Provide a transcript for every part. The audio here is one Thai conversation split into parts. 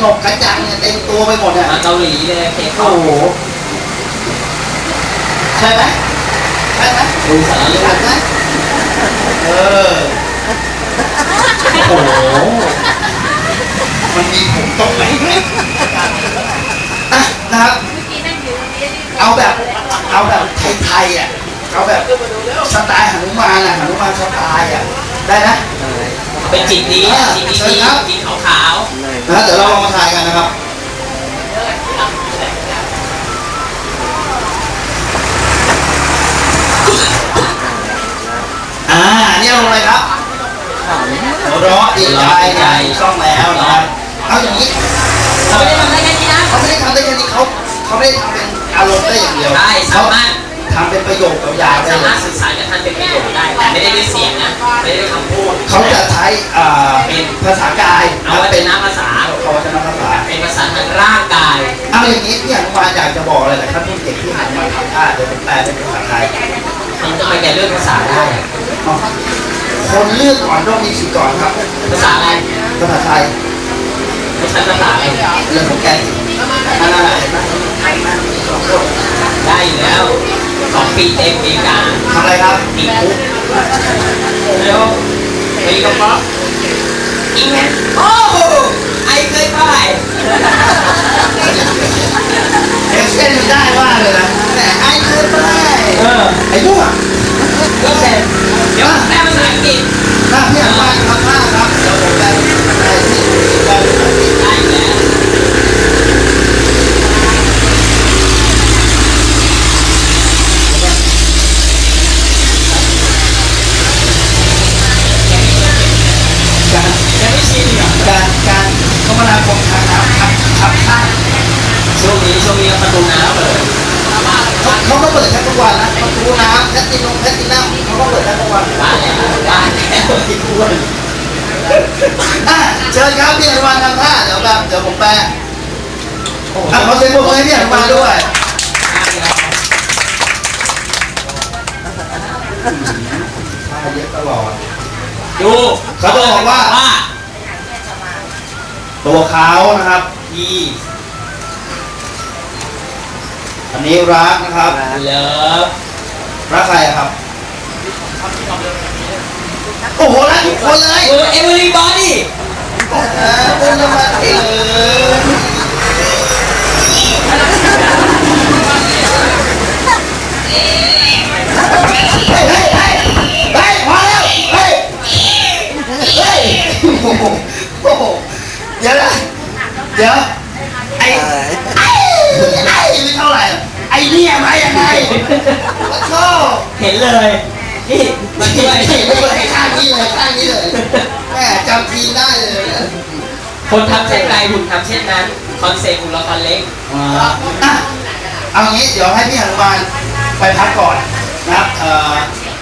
หนกกระจังเนี่ยเต็มตัวไปหมดเนี่ยมาเกาหลีเลยเคป๊อโอ้ปโหใช่ไหมใช่ไหมดูสารรูใช่ปไหมเออโอ้โหมันมีผมตรงไหนไหมอะนะครับเอาแบบเอาแบบไทยๆอะเอาแบบสไตล์หนุมานอะหนุมานสไตล์อะได้นะเป็นจิตดีอะจิตดีเชิญครับจิตขาว นะเดี๋ยวเราลองมาทายกันนะครับอ่าเนี่ยลงเลยครับหัวเราะดีใจใจช่องแล้วนะครับเอาอย่างนี้ๆเราไม่ได้ทำได้แค่นี้นะเขาไม่ได้ทำได้แค่นี้เขาเขาไม่ได้ทำเป็นอารมณ์ได้อย่างเดียวได้สามารถทำเป็นประโยคยาวๆได้สาเลมารถยสื่อสารกับท่านเป็นประโยชน์ได้แต่ไม่ได้ด้วยเสียงนะไม่ได้ด้วยคำพูดเขาจะใช้อ่าเป็นภาษากา เดี๋ยวผมแปลเป็นภาษาไทยมันจะไปแก่เรื่องภาษาได้อ๋อคนเลือกก่อนต้องมีสิทธิ์ก่อนครับ ภาษาอะไร ภาษาไทยไม่ใช่ภาษาอะไรเรื่องของแกนั่นแหละเห็นไหมได้อยู่แล้วสองปีเต็มอเมริกาทำอะไรครับติดคุกแล้วไปกับป๊อปอีแมนโอ้โหไอเคยไป เอ็กเซนมันได้ว่าเลยนะแต่ไอ้เคยไปเออไอ้พวกก็เสร็จเดี๋ยวแปลภาษาอังกฤษถ้าพี่อนุบาลทำท่าครับเดี๋ยวผมแปลเป็นภาษาไทยที่แปลเป็นภาษาอังกฤษ ได้อยู่แล้ว การ ยังไม่ชินเหรอ การการคมนาคมทางน้ำครับครับท่า ช่วงนี้ช่วงนี้ประตูน้ำเปิด เขาเขาก็เปิดแค่ทุกวันนะประตูน้ำแพทตินงแพทตินัมเขาก็เปิดแค่ทุกวัน บ้านแล้วบ้านแล้วที่พูด อะเชิญครับพี่อนุบาลทำท่าเดี๋ยวแบบเดี๋ยวผมแปลอะขอเสียงปรบมือให้พี่อนุบาลด้วยท่าเยอะตลอด ดู เขาจะบอกว่า ว่า ตัวเขานะครับที่อันนี้รักนะครับเลิฟรักใครอะครับโอ้โหรักทุกคนเลยเออ everybody อ่าเป็นละมันเออเฮ้ยเฮ้ยเฮ้ยเฮ้ยพอแล้วเฮ้ยเฮ้ยโอ้โหโอ้โห เดี๋ยวนะเดี๋ยวไอ้ไอ้ไอ้ไม่เท่าไหร่ไอ้เนี่ยมายังไงโอ้โหเห็นเลยนี่มาไม่ด้วยไม่เลยข้างนี้เลยข้างนี้เลยแม่จำทีมได้เลยคนทำเช่นไรหุ่นทำเช่นนั้นคอนเซ็ปต์หุ่นละครเล็กอะเอางี้เดี๋ยวให้พี่หนุมานไปพักก่อนนะครับเอ่อ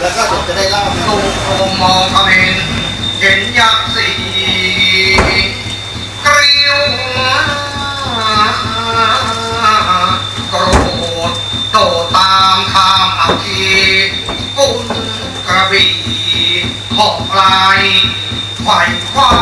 แล้วก็เดี๋ยวจะได้เล่าให้ตูมมองเขม็นเห็นยักษ์สีก ริ้วโกรธโตตามคำอักขีปุ้นกระบี่หอกลายไขว่คว้า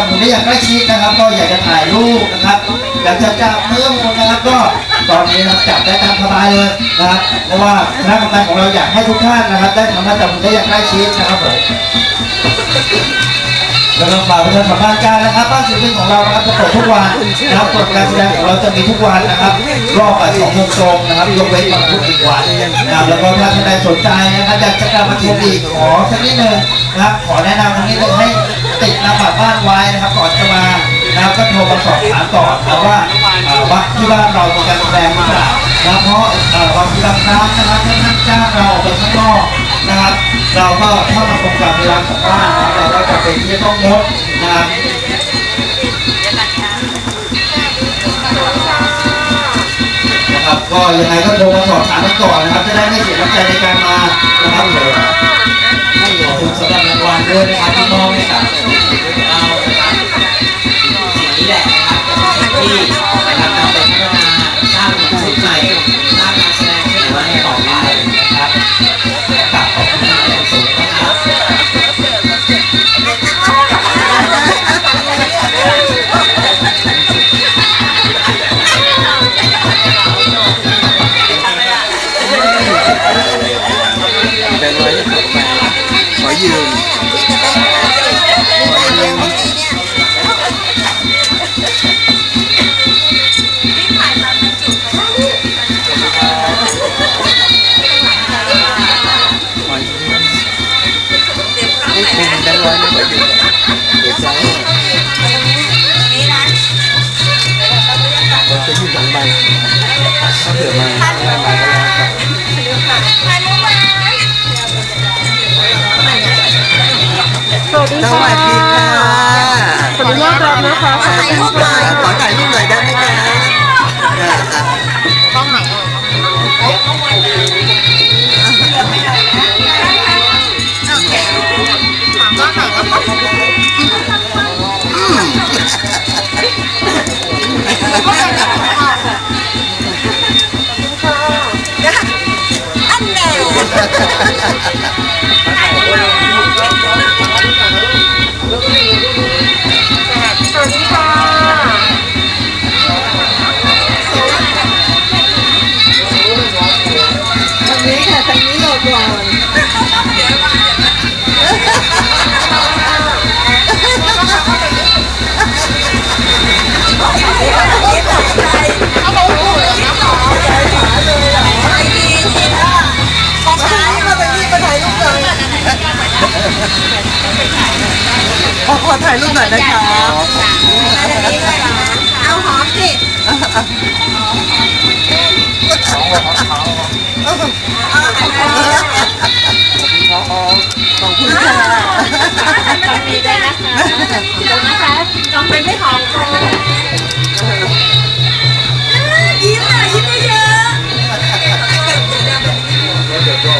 ได้สัมผัสจับหมูได้อย่างใกล้ชิดนะครับ ก็อยากจะถ่ายรูปนะครับอยากจะจับมือหมูนะครับ ก็ตอนนี้นะครับจับได้ตามสบายเลยนะครับเพราะว่าคณะกรรมการของเราอยากให้ทุกท่านนะครับ ได้สัมผัสจับหมูได้อย่างใกล้ชิดนะครับผมแล้วก็ฝากประชาสัมพันธ์การนะครับบ้านศิลปินของเรานะครับจะเปิดทุกวันนะครับกฎการแสดงของเราจะมีทุกวันนะครับ รอบบ่ายสองโมงตรงนะครับยกเว้นวันพุธอีกวันนะครับแล้วก็ถ้าท่านใดสนใจนะครับอยากจะกลับมาชมอีกขอสักนิดหนึ่งนะครับขอแนะนำตรงนี้เลยให้ ติดนาบัตรบ้านไว้นะครับก่อนจะมานะครับก็โทรมาสอบถามก่อนนะว่าว่าที่บ้านเรามีการแสดงหรือเปล่านะเพราะเอ่อบางทีบางครั้งนะครับท่านท่านจ้างเราออกไปข้างนอกนะครับ เราก็ถ้ามันตรงกับเวลาของบ้านนะครับเราก็จะเป็นที่ต้องงดนะครับนะครับก็ยังไงก็โทรมาสอบถามกันก่อนนะครับ จะได้ไม่เสียน้ำใจในการมานะครับผม ขอบคุณสำหรับรางวัลด้วยนะครับที่มอบให้กับเรานะครับสิ่งนี้แหละนะครับที่นะครับนำไปพัฒนาสร้างชุดใหม่ สวัสดีค่ะทางนี้ค่ะทางนี้หลดก่อน อขอถ่ายรูปหน่อยนะคะเอาหอมสิขอบคุณค่ะตรงนี้ด้วยนะคะตรงนะคะตรงเป็นไม่หอมตรงยิ้มอะยิ้มเยอะเดี๋ยวก็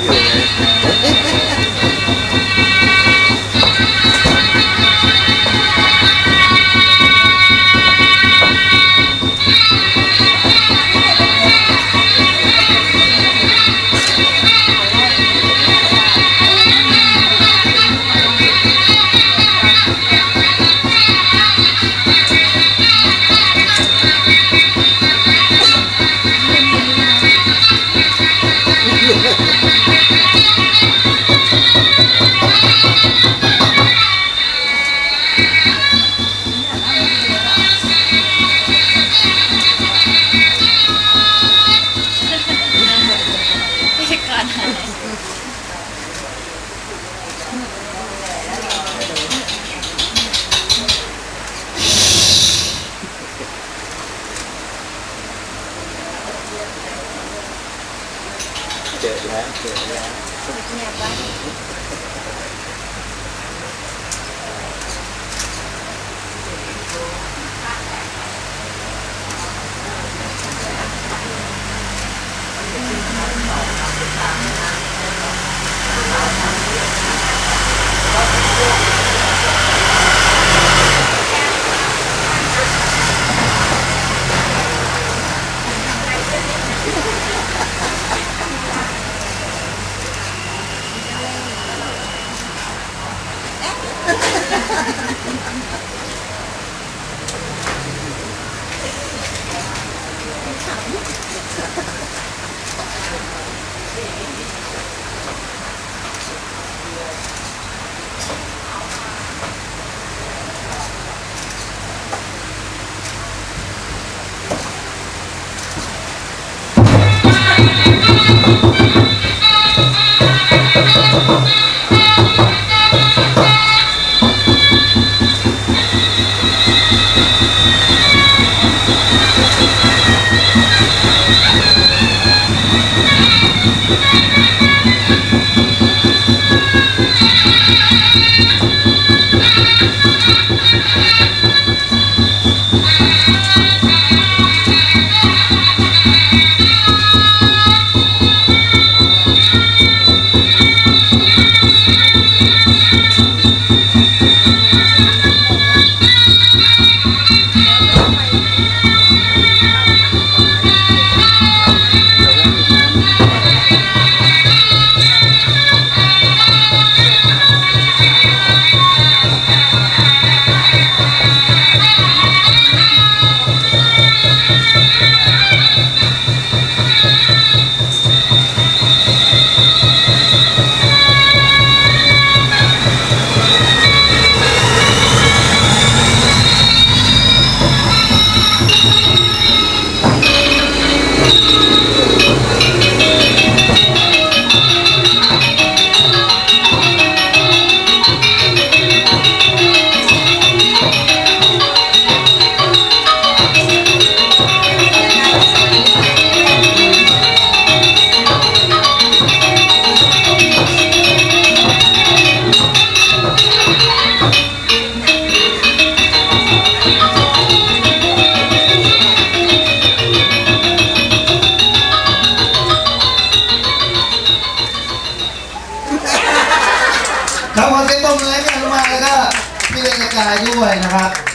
เที่ยว Yeah. ายุอะไรนะครับ